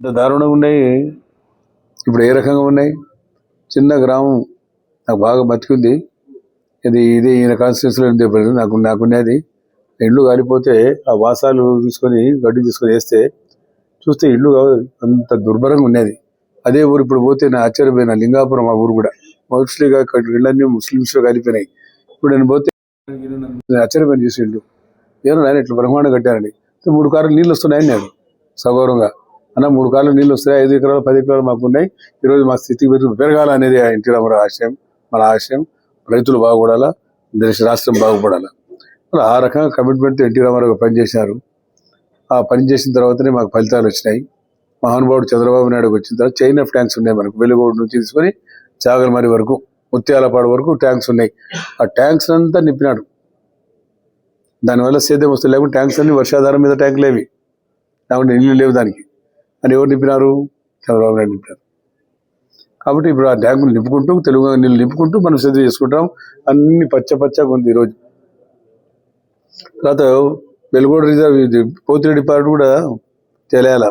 ఇంత దారుణంగా ఉన్నాయి. ఇప్పుడు ఏ రకంగా ఉన్నాయి? చిన్న గ్రామం నాకు బాగా బతికింది. ఇది ఇది ఈయన కాన్స్టిట్యూన్సీలో ఉంది నాకు నాకున్నది. ఇల్లు కాలిపోతే ఆ వాసాలు తీసుకొని గడ్డి తీసుకొని వేస్తే చూస్తే ఇల్లు అంత దుర్భరంగా ఉన్నది. అదే ఊరు ఇప్పుడు పోతే నా ఆశ్చర్యపోయిన లింగాపురం ఆ ఊరు కూడా. మోస్ట్లీగా ఇళ్ళన్నీ ముస్లిమ్స్ కలిపినాయి ఇప్పుడు నేను పోతే ఆశ్చర్యమైన ఆశ్చర్యపోయిన చూసి ఇల్లు. ఏమన్నా ఇట్లా బ్రహ్మాండం కట్టారండి మూడు కార్లు నీళ్ళు వస్తున్నాయని నేను. సగౌరవంగా. అన్న మూడు కాళ్ళు నీళ్ళు వస్తాయి ఐదు ఎకరాలు పది ఎకరాలు మాకు ఉన్నాయి ఈరోజు మా స్థితికి పెరగాల అనేది ఎన్టీ రామారావు ఆశయం మన ఆశయం. రైతులు బాగుపడాలా దేశ రాష్ట్రం బాగుపడాలా. మరి ఆ రకంగా కమిట్మెంట్ ఎన్టీ రామారావు పనిచేశారు ఆ పని చేసిన తర్వాతనే మాకు ఫలితాలు వచ్చినాయి. మహానుభావుడు చంద్రబాబు నాయుడు వచ్చిన తర్వాత చైన్ ఆఫ్ ట్యాంక్స్ ఉన్నాయి మనకు. వెలుగోడు నుంచి తీసుకొని చాగలమరి వరకు ముత్యాలపాడు వరకు ట్యాంక్స్ ఉన్నాయి. ఆ ట్యాంక్స్ అంతా నింపినాడు. దానివల్ల సేద్యం వస్తుంది లేకుంటే ట్యాంక్స్ అన్ని వర్షాధారం మీద ట్యాంకులు లేవి. లేకుంటే నీళ్ళు లేవు దానికి. అని ఎవరు నింపినారు? చంద్రబాబు నాయుడు నింపారు కాబట్టి ఇప్పుడు ఆ ట్యాంకులు నింపుకుంటూ తెలుగు నీళ్ళు నింపుకుంటూ మనం సిద్ధం చేసుకుంటాం. అన్ని పచ్చ పచ్చగా ఉంది ఈరోజు. తర్వాత వెలుగోడు రిజర్వ్ ఇది పోతిరెడ్డి పార్టీ కూడా తెలియాల